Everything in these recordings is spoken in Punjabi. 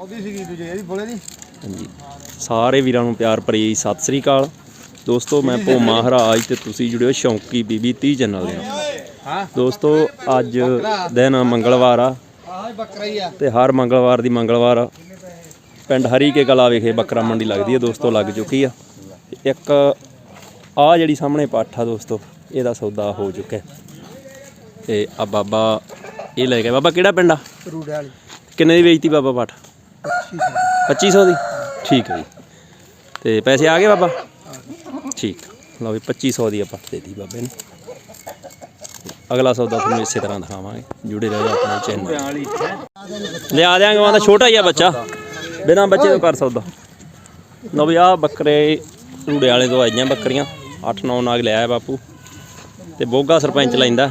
ਆਉਦੀ ਸੀਗੀ ਦੂਜੇ ਇਹਦੀ ਬੋਲੇ ਦੀ। ਹਾਂਜੀ। ਸਾਰੇ ਵੀਰਾਂ ਨੂੰ ਪਿਆਰ ਭਰੀ ਸਤਿ ਸ੍ਰੀ ਅਕਾਲ। ਦੋਸਤੋ ਮੈਂ ਭੋਮਾ ਹਰਾਜ ਤੇ ਤੁਸੀਂ ਜੁੜਿਓ ਸ਼ੌਂਕੀ ਬੀਬੀ 30 ਚੈਨਲ ਦੇ ਨਾਲ। ਹਾਂ। ਦੋਸਤੋ ਅੱਜ ਦਿਨ ਮੰਗਲਵਾਰ ਆ। ਆ। ਤੇ ਹਰ ਮੰਗਲਵਾਰ ਦੀ ਮੰਗਲਵਾਰ ਪਿੰਡ ਹਰੀ ਕੇ ਕਲਾ ਵਿਖੇ ਬੱਕਰਾ ਮੰਡੀ ਲੱਗਦੀ ਹੈ ਦੋਸਤੋ ਲੱਗ ਚੁੱਕੀ ਆ। ਇੱਕ ਆ ਜਿਹੜੀ ਸਾਹਮਣੇ ਪੱਠ ਆ ਦੋਸਤੋ ਇਹਦਾ ਸੌਦਾ ਹੋ ਚੁੱਕਾ ਹੈ। ਤੇ ਆ ਬਾਬਾ ਇਹ ਲੈ ਗਿਆ ਬਾਬਾ ਕਿਹੜਾ ਪਿੰਡ ਆ? ਰੂੜੇ ਵਾਲੀ ਕਿੰਨੇ ਦੀ ਵੇਚਤੀ ਬਾਬਾ ਪੱਠ? 2500 ਦੀ? ਠੀਕ ਹੈ ਜੀ। ਤੇ ਪੈਸੇ ਆ ਗਏ ਬਾਬਾ? ਠੀਕ। ਲਓ ਵੀ 2500 ਦੀ ਆਪਾਂ ਦੇ ਦੇਤੀ ਬਾਬੇ ਨੂੰ। ਅਗਲਾ ਸੌਦਾ ਤੁਹਾਨੂੰ ਇਸੇ ਤਰ੍ਹਾਂ ਦਿਖਾਵਾਂਗੇ। ਜੁੜੇ ਰਹੋ ਆਪਣੇ ਚੈਨਲ। ਲਿਆ ਦਿਆਂਗੇ ਉਹਦਾ ਛੋਟਾ ਹੀ ਆ ਬੱਚਾ। ਬਿਨਾਂ ਬੱਚੇ ਤੋਂ ਕਰ ਸੌਦਾ ਲਓ ਵੀ ਆ ਬੱਕਰੇ, ਰੂੜੇ ਵਾਲੇ ਤੋਂ ਆਈਆਂ ਬੱਕਰੀਆਂ। 8-9 ਨਾਗ ਲਿਆ ਬਾਪੂ। ਤੇ ਬੋਗਾ ਸਰਪੰਚ ਲੈਂਦਾ।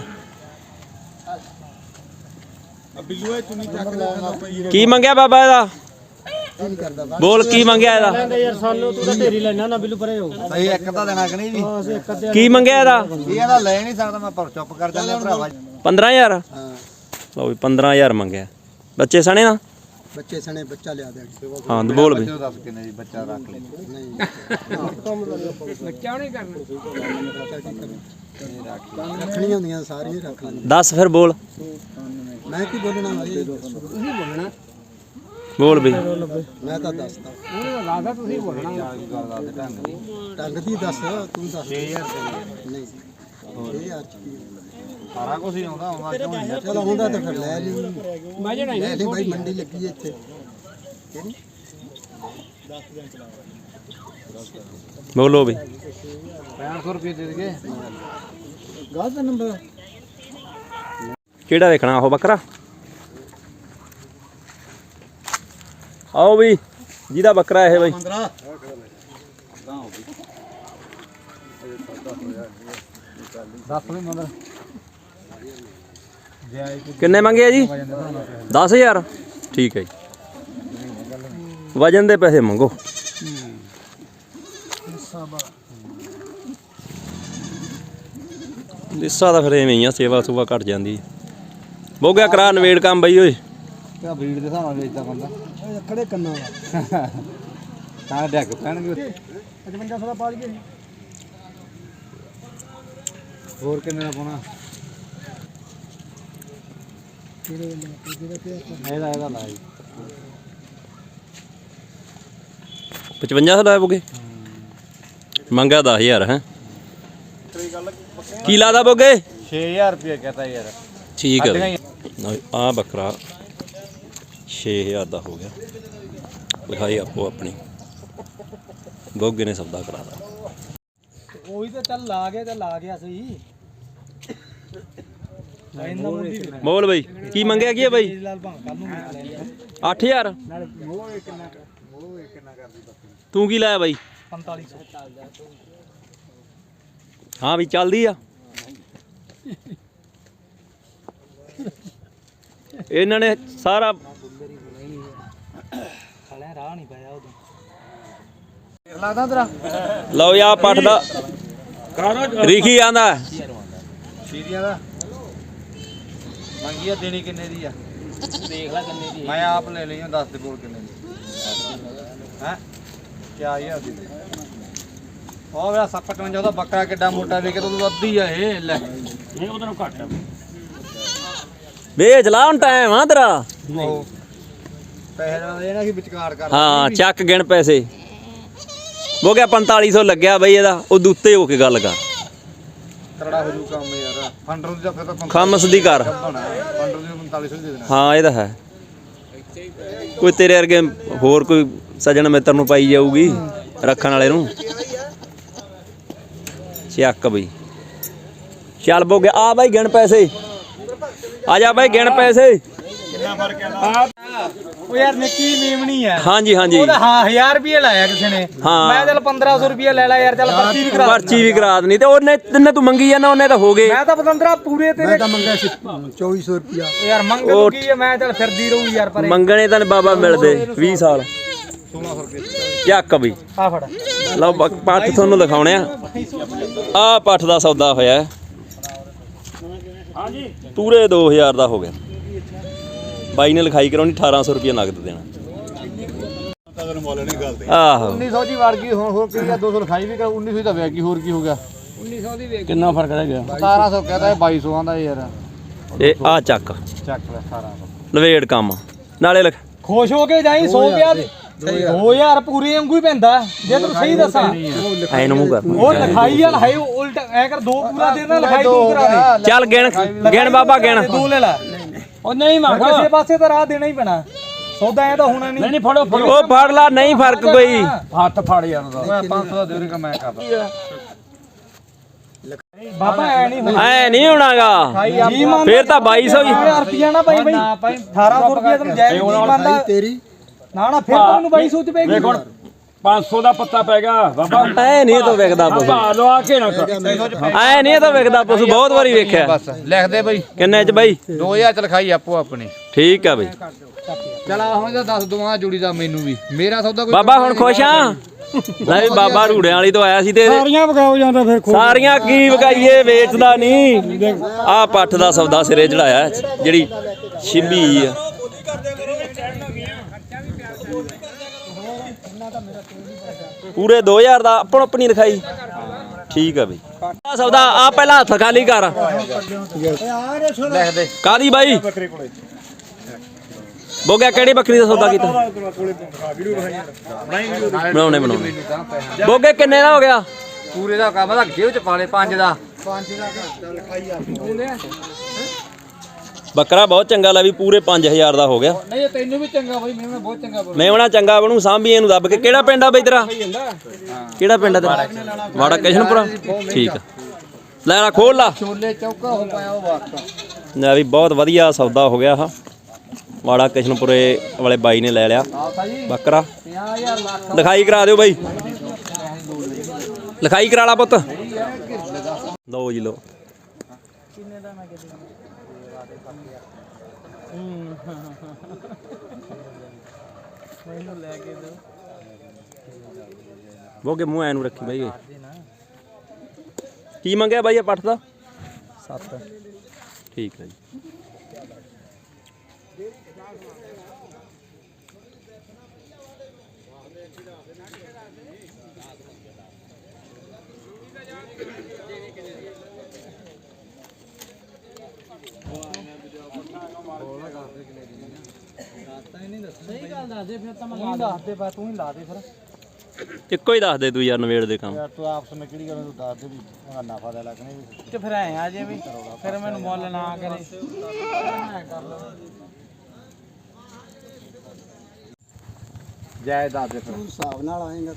ਕੀ ਮੰਗਿਆ ਬਾਬਾ ਇਹਦਾ? ਬੋਲ ਕੀ ਮੰਗਿਆ ਇਹਦਾ? ਯਾਰ ਸਾਨੂੰ ਤੂੰ ਤਾਂ ਢੇਰੀ ਲੈਣਾ ਨਾ ਬਿੱਲੂ ਪਰੇ ਹੋ। ਅਸੀਂ ਇੱਕ ਤਾਂ ਦੇਣਾ ਕਿ ਨਹੀਂ ਜੀ। ਅਸੀਂ ਇੱਕ ਅੱਧੇ ਕੀ ਮੰਗਿਆ ਇਹਦਾ? ਇਹ ਇਹਦਾ ਲੈ ਨਹੀਂ ਸਕਦਾ ਮੈਂ ਪਰ ਚੁੱਪ ਕਰ ਜਾਂਦਾ ਭਰਾਵਾ। 15000 ਹਾਂ। ਲਓ ਵੀ 15000 ਮੰਗਿਆ। ਬੱਚੇ ਸਣੇ ਨਾ? ਬੱਚੇ ਸਣੇ ਬੱਚਾ ਲਿਆ ਦੇ ਹਾਂ ਤੇ ਬੋਲ ਵੀ। ਦੱਸ ਕਿੰਨੇ ਜੀ ਬੱਚਾ ਰੱਖ ਲੈ ਨਹੀਂ। ਬੱਚਾ ਨਹੀਂ ਕਰਨਾ। ਰੱਖਣੀਆਂ ਹੁੰਦੀਆਂ ਸਾਰੀਆਂ ਰੱਖ ਲੈਂਦੇ ਦੱਸ ਫਿਰ ਬੋਲ। ਮੈਂ ਕੀ ਬੋਲਣਾ ਤੁਸੀਂ ਬੋਲਣਾ। ਬੋਲ ਵੀ। ਮੈਂ ਤਾਂ ਦੱਸਦਾ। ਉਹਨੇ ਲਾਦਾ ਤੁਸੀਂ ਬੋਲਣਾ। ਟੰਗ ਦੀ ਦੱਸ ਤੂੰ ਦੱਸ। 6000 ਰੁਪਏ ਨਹੀਂ। 6000 ਚ ਕੀ ਸਾਰਾ ਕੁਝ ਹੀ ਆਉਂਦਾ ਆਉਂਦਾ ਕਿਉਂ ਨਹੀਂ ਚਲੋ ਹੁੰਦਾ ਤਾਂ ਫਿਰ ਲੈ ਲਈ। ਮੈਂ ਜਣਾ ਲੈ ਲਈ ਭਾਈ ਮੰਡੀ ਲੱਗੀ ਹੈ ਇੱਥੇ। ਕਿਹੜੀ? ਬੋਲੋ ਵੀ। 6500 ਰੁਪਏ ਦੇ ਦੇਗੇ ਗਾਹ ਦਾ ਨੰਬਰ। ਕਿਹੜਾ ਵੇਖਣਾ ਉਹ ਬੱਕਰਾ? ਆਓ ਵੀ ਜਿਹਦਾ ਬੱਕਰਾ ਇਹ ਬਈ। 15 ਦੱਸ ਵੀ ਮੰਦਰ ਕਿੰਨੇ ਮੰਗੇ ਆ ਜੀ? 10000 ਠੀਕ ਹੈ ਜੀ। ਵਜਨ ਦੇ ਪੈਸੇ ਮੰਗੋ। ਲਿੱਸਾ ਤਾਂ ਫਿਰ ਐਵੇਂ ਹੀ ਆ ਸੇਵਾ ਸੁਵਾ ਘਟ ਜਾਂਦੀ ਬੋ ਗਿਆ ਕਰਾ ਨਵੇੜ ਕੰਮ ਬਈ ਓਏ। ਕਿਆ ਬਰੀਡ ਦੇ ਹਿਸਾਬ ਨਾਲ ਵੇਚਦਾ ਬੰਦਾ? ਖੜੇ ਕੰਨਾਂ ਦਾ। ਤਾਂ ਡੱਕ ਪੈਣਗੇ। 55 ਦਾ ਪਾ ਲਈਏ। ਹੋਰ ਕਿੰਨੇ ਦਾ ਪਾਉਣਾ? ਇਹਦਾ ਇਹਦਾ ਲਾ ਜੀ। 55 ਲਾਇਆ ਬੋਗੇ? ਮੰਗਾ 10000 ਹੈ? ਕੀ ਲਾਦਾ ਬੋਗੇ? 6000 ਰੁਪਏ ਕਹਤਾ ਯਾਰ। ਠੀਕ ਹੈ ਆ ਬੱਕਰਾ 6000 ਦਾ ਹੋ ਗਿਆ। ਲਿਖਾਈ ਆਪੋ ਆਪਣੀ। ਬੋਗੇ ਨੇ ਸੌਦਾ ਕਰਾਦਾ ਉਹੀ ਤਾਂ ਚੱਲ ਲਾ ਗਿਆ ਤੇ ਲਾ ਗਿਆ ਸਹੀ। ਲਾਈਨ ਦਾ ਮੁੰਡੀ ਬੋਲ ਬਈ ਕੀ ਮੰਗਿਆ ਕੀ ਹੈ ਬਈ? ਲਾਲ ਭਾਂ ਕੱਲ ਨੂੰ ਮਿਲ ਲੈਣਾ 8000 ਨਾਲ ਮੋਹ ਇਹ ਕਿੰਨਾ ਕਰ ਮੋਹ ਇਹ ਕਿੰਨਾ ਕਰਦੀ ਤੂੰ ਕੀ ਲਾਇਆ ਬਾਈ? 4500 ਹਾਂ ਵੀ ਚੱਲਦੀ ਆ। ਇਹਨਾਂ ਨੇ ਸਾਰਾ ਖਾਲਿਆ ਰਾਹ ਨਹੀਂ ਪਾਇਆ ਉਦੋਂ। ਲੱਗਦਾ ਤੇਰਾ। ਲਓ ਯਾ ਪੱਠ ਦਾ। ਰਿਖੀ ਆਂਦਾ। ਸੀਰੀਆਂ ਦਾ। ਮੰਗੀ ਆ ਦੇਣੀ ਕਿੰਨੇ ਦੀ ਆ? ਦੇਖ ਲੈ ਕਿੰਨੇ ਦੀ ਮੈਂ ਆਪ ਲੈ ਲਈ ਆ 10 ਦੇ ਬੋਲ ਕਿੰਨੇ ਦੀ। ਹੈ? ਕਿਆ ਯਾਰ ਦੀ ਉਹ ਵੇਲਾ 55 ਉਹਦਾ ਬੱਕਰਾ ਕਿੱਡਾ ਮੋਟਾ ਵੇਖ ਤੂੰ ਅੱਧੀ ਆ ਇਹ ਲੈ। ਇਹ ਉਹਦੋਂ ਘੱਟ ਆ। ਵੇਚ ਲਾ ਹੁਣ ਟਾਈਮ ਆ ਤੇਰਾ। ਪੈਸੇ ਦਾ ਇਹ ਨਾ ਕਿ ਵਿਚਕਾਰ ਕਰ ਹਾਂ ਚੱਕ ਗਿਣ ਪੈਸੇ। ਹੋ ਗਿਆ 4500 ਲੱਗਿਆ ਬਈ ਇਹਦਾ ਉਹ ਉੱਤੇ ਹੋ ਕੇ ਗੱਲ ਕਰ। ਕਰੜਾ ਹੋ ਜੂ ਕੰਮ ਯਾਰ ਫੰਡਰ ਦੀ ਤਾਂ ਫਿਰ ਤਾਂ ਖਮਸ ਦੀ ਕਰ। ਹੋਣਾ ਫੰਡਰ ਦੀ 4500 ਦੇ ਦੇਣਾ। ਹਾਂ ਇਹ ਤਾਂ ਹੈ। ਕੋਈ ਤੇਰੇ ਵਰਗੇ ਹੋਰ ਕੋਈ ਸਜਣ ਮਿੱਤਰ ਨੂੰ ਪਾਈ ਜਾਊਗੀ ਰੱਖਣ ਵਾਲੇ ਨੂੰ? ਚੱਕ ਬਈ। ਚੱਲ ਬੋ ਗਿਆ ਆ ਬਾਈ ਗਿਣ ਪੈਸੇ। ਆ ਜਾ ਬਾਈ ਗਿਣ ਪੈਸੇ। ਉਹ ਯਾਰ ਨਿੱਕੀ ਮੇਮਣੀ ਆ ਹਾਂਜੀ ਹਾਂਜੀ। ਉਹਦਾ ਹਾਂ 1000 ਰੁਪਏ ਲਾਇਆ ਕਿਸੇ ਨੇ। ਹਾਂ। ਮੈਂ ਚੱਲ 1500 ਰੁਪਏ ਲੈ ਲਾ ਯਾਰ ਚੱਲ ਪਰਚੀ ਵੀ ਕਰਾ ਪਰਚੀ ਵੀ ਕਰਾ ਦਨੀ ਤੇ ਉਹਨੇ ਤਿੰਨੇ ਤੂੰ ਮੰਗੀ ਜਾਂਦਾ ਉਹਨੇ ਤਾਂ ਹੋ ਗਏ। ਮੈਂ ਤਾਂ ਪਤੰਦਰਾ ਪੂਰੇ ਤੇਰੇ ਤਾਂ ਮੰਗਿਆ ਸੀ 2400 ਰੁਪਿਆ ਯਾਰ ਮੰਗ ਤੂੰ ਕੀ ਮੈਂ ਚੱਲ ਫਿਰਦੀ ਰਹੂ ਯਾਰ ਪਰੇ। ਮੰਗਣੇ ਤਾਂ ਬਾਬਾ ਮਿਲਦੇ 20 ਸਾਲ 1600 ਰੁਪਏ ਚੱਕ ਬਈ ਆ ਫੜ। ਲਓ ਪੱਠ ਤੁਹਾਨੂੰ ਦਿਖਾਉਣੇ ਆ। ਆ ਪੱਠ ਦਾ ਸੌਦਾ ਹੋਇਆ। ਹਾਂਜੀ। ਪੂਰੇ 2000 ਦਾ ਹੋ ਗਿਆ। ਬਾਈ ਨੇ ਲਿਖਾਈ ਕਰਾਉਣੀ 1800 ਰੁਪਏ ਨਗਦ ਦੇਣਾ। ਤੈਨੂੰ ਮੁੱਲ ਨਹੀਂ ਗੱਲ ਆਹੋ 1900 ਜੀ ਵੜ ਗਈ ਹੁਣ ਹੋਰ ਕੀ ਆ? 200 ਲਿਖਾਈ ਵੀ ਕਰ 1900 ਹੀ ਤਾਂ ਵੇਗੀ ਹੋਰ ਕੀ ਹੋ ਗਿਆ? ਕਿੰਨਾ ਫ਼ਰਕ ਰਹਿ ਗਿਆ? 1700 ਕਹਦਾ 2200 ਆਂਦਾ ਯਾਰ। ਇਹ ਆ ਚੱਕ। ਚੱਕ ਲੈ 1800 ਲਵੇੜ ਕੰਮ। ਨਾਲੇ ਲਿਖ। ਖੁਸ਼ ਹੋ ਕੇ ਜਾਈ 100 ਪਿਆ 2000 ਪੂਰੇ ਵਾਂਗੂ ਹੀ ਪੈਂਦਾ। ਜੇ ਤੈਨੂੰ ਸਹੀ ਦੱਸਾਂ। ਐ ਨੂੰ ਮੂੰਹ ਕਰ। ਉਹ ਲਿਖਾਈ ਆ ਲਿਖਾਈ ਉਲਟ ਐ ਕਰ ਦੋ ਪੂਰਾ ਦੇ ਦੇ ਲਿਖਾਈ ਤੂੰ ਕਰਾ ਦੇ। ਚੱਲ ਗਿਣ ਗਿਣ ਬਾਬਾ ਗਿਣ। ਤੇ ਦੋ ਲੈ ਲੈ। ਉਹ ਨਹੀਂ ਮੈਂ ਕਿਸੇ ਪਾਸੇ ਤਾਂ ਰਾਹ ਦੇਣਾ ਹੀ ਪੈਣਾ। ਸੌਦਾ ਐ ਤਾਂ ਹੋਣਾ ਨਹੀਂ। ਨਹੀਂ ਫੜੋ ਉਹ ਫੜ ਲਾ ਨਹੀਂ ਫ਼ਰਕ ਕੋਈ। ਹੱਥ ਫੜ ਯਾਰ ਉਹਦਾ। ਮੈਂ 500 ਦਾ ਦੇ ਰਿਹਾ ਮੈਂ ਕਰਦਾ। ਬਾਬਾ ਐ ਨਹੀਂ ਹੋਣਾ। ਐ ਨਹੀਂ ਹੋਣਾਗਾ। ਜੀ ਮੰਨ ਫੇਰ ਤਾਂ 2200 ਹੀ। 1000 ਰੁਪਿਆ ਨਾ ਭਾਈ ਭਾਈ 1800 ਰੁਪਿਆ ਤੈਨੂੰ ਜਾਇਜ਼ ਨਹੀਂ ਮੰਨਦਾ ਤੇਰੀ। ਨਾ ਨਾ ਫਿਰ ਤੈਨੂੰ 2200 ਚ ਪੈਗੀ 500 ਦਾ ਪੱਤਾ ਪੈ ਗਿਆ। ਬਾਬਾ ਐ ਨਹੀਂ ਇਹ ਤਾਂ ਵਿਕਦਾ ਪਸ਼ੂ ਭਾ ਲਵਾ ਕੇ ਨਾ ਕਰ ਐ ਨਹੀਂ ਇਹ ਤਾਂ ਵਿਕਦਾ ਪਸ਼ੂ ਬਹੁਤ ਵਾਰੀ ਵੇਖਿਆ। ਬਸ ਲਿਖ ਦੇ ਬਈ। ਕਿੰਨੇ ਚ ਬਾਈ? 2000 ਚ ਲਿਖਾਈ ਆਪੋ ਆਪਣੀ। ਠੀਕ ਆ ਬਈ। ਚਲ ਆ ਹੁਣ ਤਾਂ ਦੱਸ ਦਵਾਂ ਜੁੜੀ ਦਾ ਮੈਨੂੰ ਵੀ। ਮੇਰਾ ਸੌਦਾ ਕੋਈ ਬਾਬਾ ਹੁਣ ਖੁਸ਼ ਆ ਲੈ ਵੀ ਬਾਬਾ ਰੂੜਿਆਂ ਵਾਲੀ ਤੋਂ ਆਇਆ ਸੀ ਤੇ ਸਾਰੀਆਂ ਵਗਾਓ ਜਾਂਦਾ ਫਿਰ ਸਾਰੀਆਂ ਕੀ ਵਿਕਾਈਏ ਵੇਚਦਾ ਨਹੀਂ। ਆ ਪੱਠ ਦਾ ਸੌਦਾ ਸਿਰੇ ਚੜਾਇਆ ਜਿਹੜੀ ਛਿੱਬੀ ਆ। ਪੂਰੇ 2000 ਦਾ ਆਪਣ ਆਪਣੀ ਲਿਖਾਈ ਠੀਕ ਆ ਬਈ। ਆ ਸੌਦਾ ਆ ਪਹਿਲਾਂ ਹੱਥ ਖਾਲੀ ਕਰ। ਲਿਖ ਦੇ। ਕਾਦੀ ਬਾਈ? ਬੋਗਿਆ ਕਿਹੜੀ ਬੱਕਰੀ ਦਾ ਸੌਦਾ ਕੀਤਾ? ਬਣਾਉਣੇ ਬਣਾਉਣੇ। ਬੋਗੇ ਕਿੰਨੇ ਦਾ ਹੋ ਗਿਆ? ਪੂਰੇ ਦਾ ਕੰਮ ਦਾ ਜੇਬ ਚ ਪਾ ਲੈ 5 ਦਾ। ਬੱਕਰਾ ਬਹੁਤ ਚੰਗਾ ਲੈ ਵੀ ਪੂਰੇ 5000 ਦਾ ਹੋ ਗਿਆ। ਨਹੀਂ ਤੈਨੂੰ ਵੀ ਚੰਗਾ ਬਈ ਮੈਨੂੰ ਬਹੁਤ ਚੰਗਾ ਮੇਵਣਾ ਚੰਗਾ ਬਣੂ ਸਾਂਭੀ ਇਹਨੂੰ ਦੱਬ ਕੇ। ਕਿਹੜਾ ਪਿੰਡ ਆ ਬਈ ਤੇਰਾ? ਕਿਹੜਾ ਪਿੰਡ ਆ ਤੇਰਾ? ਵਾੜਾ ਕਿਸ਼ਨਪੁਰਾ? ਠੀਕ ਆ। ਲੈ ਲਾ ਖੋਲ ਲਾ। ਛੋਲੇ ਚੌਕਾ ਹੋ ਪਾਇਆ ਉਹ ਵਾਸਤਾ ਲੈ ਵੀ ਬਹੁਤ ਵਧੀਆ ਸੌਦਾ ਹੋ ਗਿਆ ਆ ਵਾੜਾ ਕਿਸ਼ਨਪੁਰੇ ਵਾਲੇ ਬਾਈ ਨੇ ਲੈ ਲਿਆ। ਬੱਕਰਾ। 50000 ਲੱਖ। ਲਿਖਾਈ ਕਰਾ ਦਿਓ ਬਾਈ। ਲਿਖਾਈ ਕਰਾ ਲਾ ਪੁੱਤ। ਲਓ ਜੀ ਲਓ। ਬੋਗੇ ਮੂੰਹ ਐ ਨੂੰ ਰੱਖੀ ਬਾਈ ਕੀ ਮੰਗਿਆ ਬਾਈ ਇਹ ਪੱਠ ਦਾ? 7 ਠੀਕ ਹੈ ਜੀ। ਸਹੀ ਗੱਲ ਦੱਸ ਦੇ ਫਿਰ ਤਾਂ ਮੈਂ ਲਾ ਦੱਸ ਦੇ ਬਾ ਤੂੰ ਹੀ ਲਾ ਦੇ ਫਿਰ। ਇੱਕੋ ਹੀ ਦੱਸ ਦੇ ਤੂੰ ਯਾਰ ਨਵੇੜ ਦੇ ਕੰਮ। ਯਾਰ ਤੂੰ ਆਪਸ ਵਿੱਚ ਕਿਹੜੀ ਗੱਲ ਤੂੰ ਦੱਸ ਦੇ ਵੀ ਉਹਦਾ ਨਫਾ ਦਾ ਲੱਗਣੇ ਵੀ ਤੇ ਫਿਰ ਐ ਆ ਜੇ ਵੀ ਫਿਰ ਮੈਨੂੰ ਮੁੱਲ ਨਾ ਕਰੇ। ਮੈਂ ਕਰ ਲਵਾਂ ਦੇ ਫਿਰ ਹਿਸਾਬ ਨਾਲ ਆਏਗਾ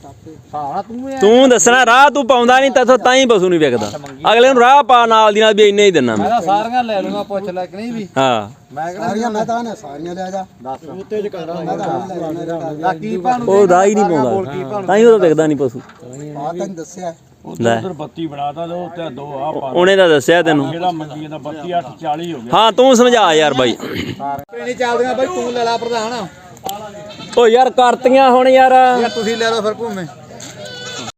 ਤੂੰ ਦੱਸਣਾ ਰਾਹ ਤੂੰ ਪਾਉਂਦਾ ਨਹੀਂ ਤੈਥੋਂ ਤਾਂ ਹੀ ਪਸ਼ੂ ਨਹੀਂ ਵਿਕਦਾ। ਅਗਲੇ ਨੂੰ ਰਾਹ ਪਾ ਨਾਲ ਦੀ ਨਾਲ ਵੀ ਇੰਨੇ ਹੀ ਦਿੰਨਾ ਮੈਂ। ਮੈਂ ਤਾਂ ਸਾਰੀਆਂ ਲੈ ਲੂੰਗਾ ਪੁੱਛ ਲੈ ਕਿ ਨਹੀਂ ਵੀ। ਹਾਂ। ਮੈਂ ਕਿਹੜਾ ਸਾਰੀਆਂ ਮੈਂ ਤਾਂ ਨੇ ਸਾਰੀਆਂ ਲੈ ਜਾ। ਦੱਸ। ਉੱਤੇ ਚ ਕਰਾਂ ਮੈਂ ਤਾਂ ਕੀ ਭਾਣੂ ਉਹ ਰਾਹ ਹੀ ਨਹੀਂ ਪਾਉਂਦਾ। ਤਾਂ ਹੀ ਉਹ ਵਿਕਦਾ ਨਹੀਂ ਪਸ਼ੂ। ਆ ਤੈਨੂੰ ਦੱਸਿਆ। ਲੈ। ਉਧਰ ਬੱਤੀ ਬਣਾਤਾ ਲੋ ਤੇ ਦੋ ਆ ਪਾ ਉਹਨੇ ਤਾਂ ਦੱਸਿਆ ਤੈਨੂੰ। ਜਿਹੜਾ ਮੰਗੀ ਦਾ ਬੱਤੀ 840 ਹੋ ਗਿਆ। ਹਾਂ ਤੂੰ ਸਮਝਾ ਯਾਰ ਬਾਈ। ਨਹੀਂ ਚੱਲਦੀਆਂ ਬਾਈ ਤੂੰ ਲੈ ਲੈ ਪ੍ਰਧਾਨ। ਓ ਯਾਰ ਕਰਤੀਆਂ ਹੁਣ ਯਾਰ। ਯਾਰ ਤੁਸੀਂ ਲੈ ਲਓ ਫਿਰ ਭੂਮੇ।